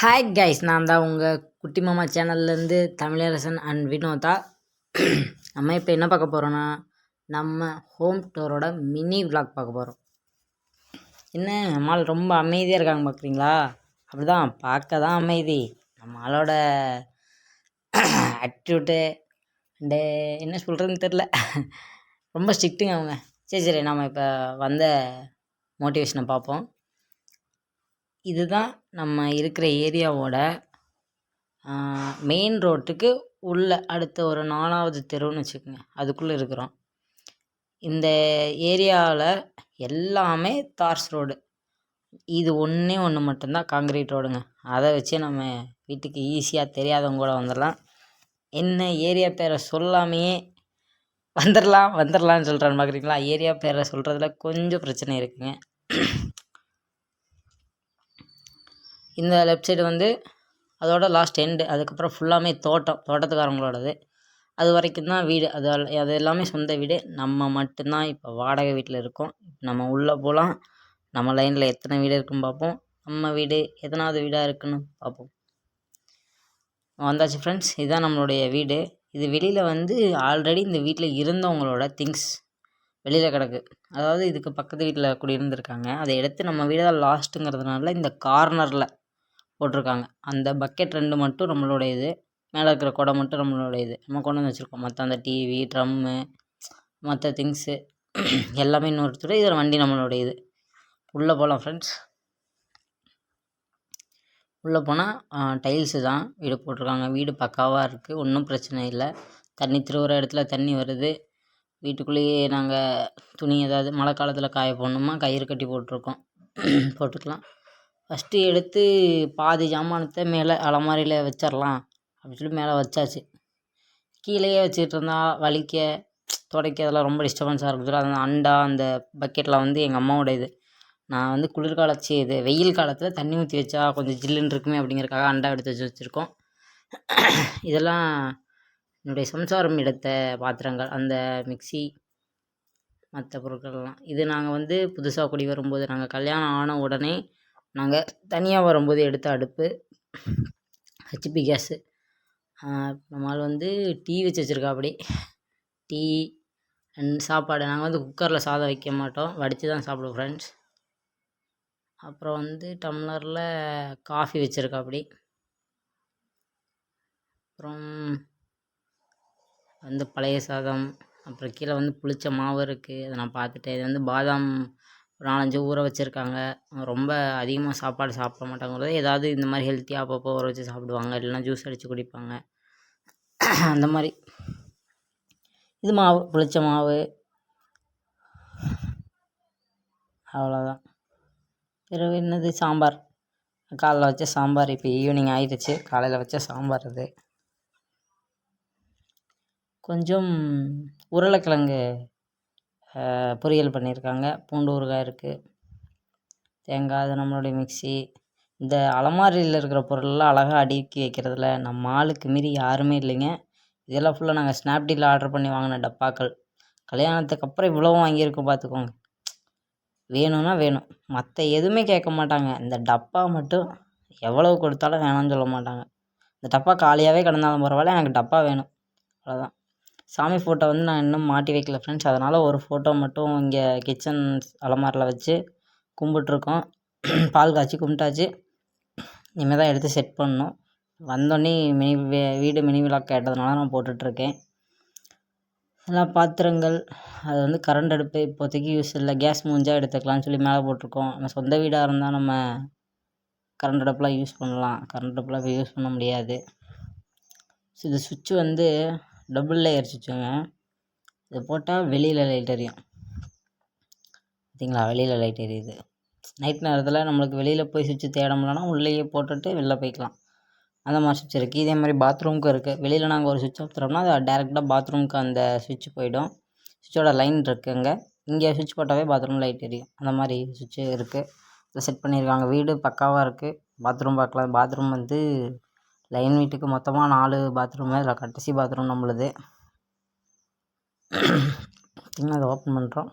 Hi guys நான் தான் உங்கள் குட்டி மாமா சேனல்லேருந்து தமிழரசன் அண்ட் வினோதா. நம்ம இப்போ என்ன பார்க்க போகிறோன்னா நம்ம ஹோம் டூரோட மினி விளாக் பார்க்க போகிறோம் என்ன நம்மால் ரொம்ப அமைதியாக இருக்காங்க பார்க்குறீங்களா அப்படிதான் பார்க்க தான் அமைதி. நம்மளோட ஆட்டிடியூட்டு அண்டு என்ன சொல்கிறதுன்னு தெரில ரொம்ப ஸ்ட்ரிக்ட்டுங்க அவங்க. சரி சரி நம்ம இப்போ வந்த மோட்டிவேஷனை பார்ப்போம். இதுதான் நம்ம இருக்கிற ஏரியாவோட மெயின் ரோட்டுக்கு உள்ள அடுத்த ஒரு நாலாவது தெருவுன்னு வச்சுக்கோங்க. அதுக்குள்ளே இருக்கிறோம். இந்த ஏரியாவில் எல்லாமே தார்ஸ் ரோடு. இது ஒன்றே ஒன்று மட்டும்தான் காங்கிரீட் ரோடுங்க. அதை வச்சு நம்ம வீட்டுக்கு ஈஸியாக தெரியாதவங்க கூட வந்துடலாம் என்ன ஏரியா பேரை சொல்லாமையே வந்துடலாம் வந்துடலான்னு சொல்கிறான்னு பார்க்குறீங்களா ஏரியா பேரை சொல்கிறதுல கொஞ்சம் பிரச்சனை இருக்குங்க. இந்த லெஃப்ட் சைடு வந்து அதோட லாஸ்ட் எண்டு அதுக்கப்புறம் ஃபுல்லாமே தோட்டம் தோட்டத்துக்காரங்களோடது. அது வரைக்கும் தான் வீடு. அது அது எல்லாமே சொந்த வீடு. நம்ம மட்டும்தான் இப்போ வாடகை வீட்டில் இருக்கோம். நம்ம உள்ளே போகலாம் நம்ம லைனில் எத்தனை வீடு இருக்குன்னு பார்ப்போம். நம்ம வீடு எத்தனாவது வீடாக இருக்குன்னு பார்ப்போம். வந்தாச்சு ஃப்ரெண்ட்ஸ் இதுதான் நம்மளுடைய வீடு. இது வெளியில் வந்து ஆல்ரெடி இந்த வீட்டில் இருந்தவங்களோட திங்ஸ் வெளியில் கிடக்கு. அதாவது இதுக்கு பக்கத்து வீட்டில் குடியிருந்திருக்காங்க. அதை எடுத்து நம்ம வீடு தான் லாஸ்ட்டுங்கிறதுனால இந்த கார்னரில் போட்டிருக்காங்க. அந்த பக்கெட் ரெண்டு மட்டும் நம்மளுடைய இது மேலே இருக்கிற குடம் மட்டும் நம்மளுடைய இது நம்ம கொண்டு வந்து வச்சுருக்கோம். மற்ற அந்த டிவி ட்ரம்மு மற்ற திங்ஸு எல்லாமே இன்னொருத்தர். இதில் வண்டி நம்மளுடைய இது உள்ளே போகலாம் ஃப்ரெண்ட்ஸ் உள்ளே போனால் டைல்ஸு தான் வீடு போட்டிருக்காங்க. வீடு பக்காவாக இருக்குது ஒன்றும் பிரச்சனை இல்லை. தண்ணி திருவுற இடத்துல தண்ணி வருது. வீட்டுக்குள்ளேயே நாங்கள் துணி ஏதாவது மழை காலத்தில் காய போடணுமா? கயிறு கட்டி போட்டிருக்கோம். போட்டுக்கலாம். ஃபஸ்ட்டு எடுத்து பாதி ஜாமானத்தை மேலே அலமாரியில் வச்சிடலாம் அப்படின்னு சொல்லி மேலே வச்சாச்சு. கீழேயே வச்சுக்கிட்டு வலிக்க துடைக்க அதெல்லாம் ரொம்ப டிஸ்டர்பன்ஸாக இருக்கும் சொல்லி அந்த அண்டா அந்த பக்கெட்டில் வந்து எங்கள் அம்மாவோட இது. நான் வந்து குளிர்காலச்சி இது வெயில் காலத்தில் தண்ணி ஊற்றி வச்சா கொஞ்சம் ஜில்லுன்னு இருக்குமே அப்படிங்கிறக்காக அண்டா எடுத்து வச்சு வச்சுருக்கோம். இதெல்லாம் என்னுடைய சம்சாரம் எடுத்த பாத்திரங்கள். அந்த மிக்ஸி மற்ற பொருட்கள்லாம். இது நாங்கள் வந்து புதுசாக குடி வரும்போது நாங்கள் கல்யாணம் ஆன உடனே நாங்கள் தனியாக வரும்போது எடுத்த அடுப்பு ஹெச்பி கேஸு நம்மால் வந்து டீ வச்சு வச்சுருக்கா அப்படி டீ அண்ட் சாப்பாடு. நாங்கள் வந்து குக்கரில் சாதம் வைக்க மாட்டோம். வடித்து தான் சாப்பிடுவோம் ஃப்ரெண்ட்ஸ் அப்புறம் வந்து டம்ளரில் காஃபி வச்சுருக்கா அப்படி அப்புறம் வந்து பழைய சாதம். அப்புறம் கீழே வந்து புளிச்ச மாவு இருக்குது அதை நான் பார்த்துட்டேன். இது வந்து பாதாம் ஒரு நாலஞ்சு ஊற வச்சுருக்காங்க. ரொம்ப அதிகமாக சாப்பாடு சாப்பிட மாட்டாங்கிறது ஏதாவது இந்த மாதிரி ஹெல்த்தியாக அப்பப்போ ஊற வச்சு சாப்பிடுவாங்க. இல்லைன்னா ஜூஸ் அடித்து குடிப்பாங்க. அந்த மாதிரி. இது மாவு புளிச்ச மாவு. அவ்வளோதான் பிறகு என்னது? சாம்பார். காலைல வச்ச சாம்பார் இப்போ ஈவினிங் ஆயிடுச்சு. காலையில் வச்ச சாம்பார் இது கொஞ்சம் உருளைக்கிழங்கு பொரியல் பண்ணியிருக்காங்க. பூண்டு ஊறுகாய் இருக்குது தேங்காய் அது நம்மளுடைய மிக்ஸி இந்த அலமாரியில் இருக்கிற பொருளெல்லாம் அழகாக அடுக்கி வைக்கிறதுல நம்ம ஆளுக்கு மீறி யாருமே இல்லைங்க. இதெல்லாம் ஃபுல்லாக நாங்கள் ஸ்னாப்டீலில் ஆர்டர் பண்ணி வாங்கின டப்பாக்கள். கல்யாணத்துக்கு அப்புறம் இவ்வளவும் வாங்கியிருக்கோம் பார்த்துக்கோங்க வேணும்னா வேணும். மற்ற எதுவுமே கேட்க மாட்டாங்க. இந்த டப்பா மட்டும் எவ்வளவு கொடுத்தாலும் வேணாம்னு சொல்ல மாட்டாங்க. இந்த டப்பா காலியாகவே கிடந்தாலும் பரவாயில்ல எனக்கு டப்பா வேணும். அவ்வளோதான் சாமி ஃபோட்டோ வந்து நான் இன்னும் மாட்டி வைக்கல ஃப்ரெண்ட்ஸ் அதனால் ஒரு ஃபோட்டோ மட்டும் இங்கே கிச்சன் அலமாரியில் வச்சு கும்பிட்ருக்கோம் பால் காய்ச்சி கும்பிட்டாச்சு. இனிமேல் தான் எடுத்து செட் பண்ணணும். வந்தோடனே மினி வே- வீடு மினி விழா கேட்டதுனால நான் போட்டுட்ருக்கேன். எல்லா பாத்திரங்கள் அது வந்து கரண்ட் அடுப்பு இப்போதைக்கு யூஸ் இல்லை. கேஸ் மூஞ்சா எடுத்துக்கலாம்னு சொல்லி மேலே போட்டிருக்கோம். நம்ம சொந்த வீடாக இருந்தால் நம்ம கரண்ட் அடுப்புலாம் யூஸ் பண்ணலாம். கரண்ட் அடுப்புலாம் இப்போ யூஸ் பண்ண முடியாது. ஸோ இது சுவிட்ச் வந்து டபுள் லேயர் சுவிட்சுங்க இது போட்டால் வெளியில் லைட் எரியும். பார்த்தீங்களா? வெளியில் லைட் எரியுது. நைட் நேரத்தில் நம்மளுக்கு வெளியில் போய் சுவிட்சு தேட முடியலன்னா உள்ளேயே போட்டுட்டு வெளில போய்க்கலாம். அந்த மாதிரி சுவிட்ச் இருக்குது இதே மாதிரி பாத்ரூமுக்கும் இருக்குது வெளியில் நாங்கள் ஒரு சுவிட்ச் அமுத்துறோம்னா அது டேரெக்டாக பாத்ரூமுக்கு அந்த சுவிட்ச் போயிடும். சுவிட்சோட லைன் இருக்குங்க. இங்கே சுவிட்ச் போட்டாவே பாத்ரூம் லைட் எரியும். அந்த மாதிரி சுவிட்சு இருக்குது அதை செட் பண்ணியிருக்காங்க. வீடு பக்காவாக இருக்குது பாத்ரூம் பார்க்கலாம். பாத்ரூம் வந்து லைன் வீட்டுக்கு மொத்தமாக நாலு பாத்ரூமு அதில் கடைசி பாத்ரூம் நம்மளுது. அதை ஓப்பன் பண்ணுறோம்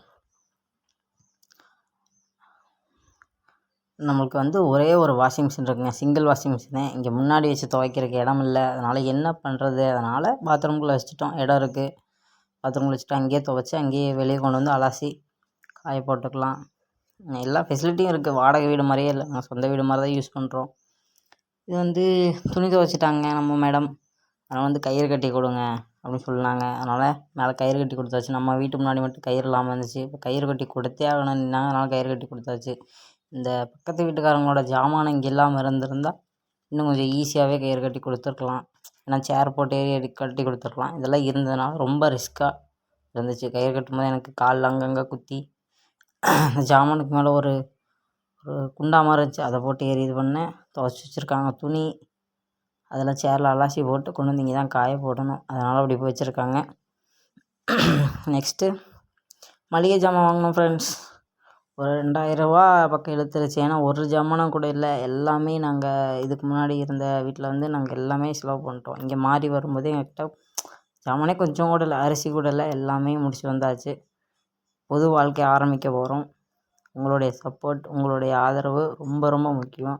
நம்மளுக்கு வந்து ஒரே ஒரு வாஷிங் மிஷின் இருக்குங்க. சிங்கிள் வாஷிங் மிஷினு இங்கே முன்னாடி வச்சு துவைக்கிறக்கு இடம் இல்லை. அதனால் என்ன பண்ணுறது அதனால் பாத்ரூம்குள்ளே வச்சுட்டோம். இடம் இருக்குது பாத்ரூமில் வச்சுட்டு அங்கேயே துவைச்சி அங்கேயே வெளியே கொண்டு வந்து அலசி காய போட்டுக்கலாம். எல்லா ஃபெசிலிட்டியும் இருக்குது வாடகை வீடு மாதிரியே இல்லை நாங்கள் சொந்த வீடு மாதிரி தான் யூஸ் பண்ணுறோம் இது வந்து துணி துவைச்சிட்டாங்க நம்ம மேடம் அதனால் வந்து கயிறு கட்டி கொடுங்க அப்படின்னு சொன்னாங்க. அதனால் மேலே கயிறு கட்டி கொடுத்தாச்சு. நம்ம வீட்டு முன்னாடி மட்டும் கயிறு இல்லாமல் இருந்துச்சு. இப்போ கயிறு கட்டி கொடுத்தே ஆகணும்னாங்க அதனால் கயிறு கட்டி கொடுத்தாச்சு. இந்த பக்கத்து வீட்டுக்காரங்களோட ஜாமான் இங்கே இல்லாமல் இருந்திருந்தால் இன்னும் கொஞ்சம் ஈஸியாகவே கயிறு கட்டி கொடுத்துருக்கலாம். ஏன்னா சேர் போட்டு ஏறி கட்டி கொடுத்துருக்கலாம். இதெல்லாம் இருந்ததுனால ரொம்ப ரிஸ்க்காக இருந்துச்சு. கயிறு கட்டும்போது எனக்கு காலில் அங்கங்கே குத்தி. அந்த ஜாமானுக்கு மேலே ஒரு ஒரு குண்டா மாதிரி இருந்துச்சு. அதை போட்டு ஏறி இது பண்ணேன். துவச்சி வச்சுருக்காங்க துணி. அதெல்லாம் சேரில் அலாசி போட்டு கொண்டு வந்து இங்கே தான் காய போடணும். அதனால் அப்படி போய் வச்சுருக்காங்க. நெக்ஸ்ட்டு மளிகை ஜாமான் வாங்கினோம் ஃப்ரெண்ட்ஸ் ஒரு ரெண்டாயிரரூவா பக்கம் இழுத்துருச்சு. ஏன்னா ஒரு ஜாமானும் கூட இல்லை. எல்லாமே நாங்கள் இதுக்கு முன்னாடி இருந்த வீட்டில் வந்து நாங்கள் எல்லாமே செலவு பண்ணிட்டோம். இங்கே மாறி வரும்போது எங்கள்கிட்ட ஜாமானே கொஞ்சம் கூட இல்லை. அரிசி கூட இல்லை. எல்லாமே முடிச்சு வந்தாச்சு. பொது வாழ்க்கை ஆரம்பிக்க போகிறோம் உங்களுடைய சப்போர்ட் உங்களுடைய ஆதரவு ரொம்ப ரொம்ப முக்கியம்.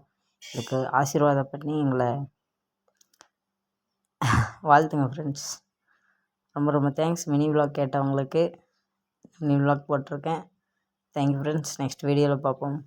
இதுக்கு ஆசீர்வாதம் பண்ணி எங்களை வாழ்த்துங்க ஃப்ரெண்ட்ஸ் ரொம்ப ரொம்ப தேங்க்ஸ் மினி விலாக் கேட்டவங்களுக்கு. மினி விலாக் போட்டிருக்கேன். தேங்க்யூ ஃப்ரெண்ட்ஸ் நெக்ஸ்ட் வீடியோவில் பார்ப்போம்.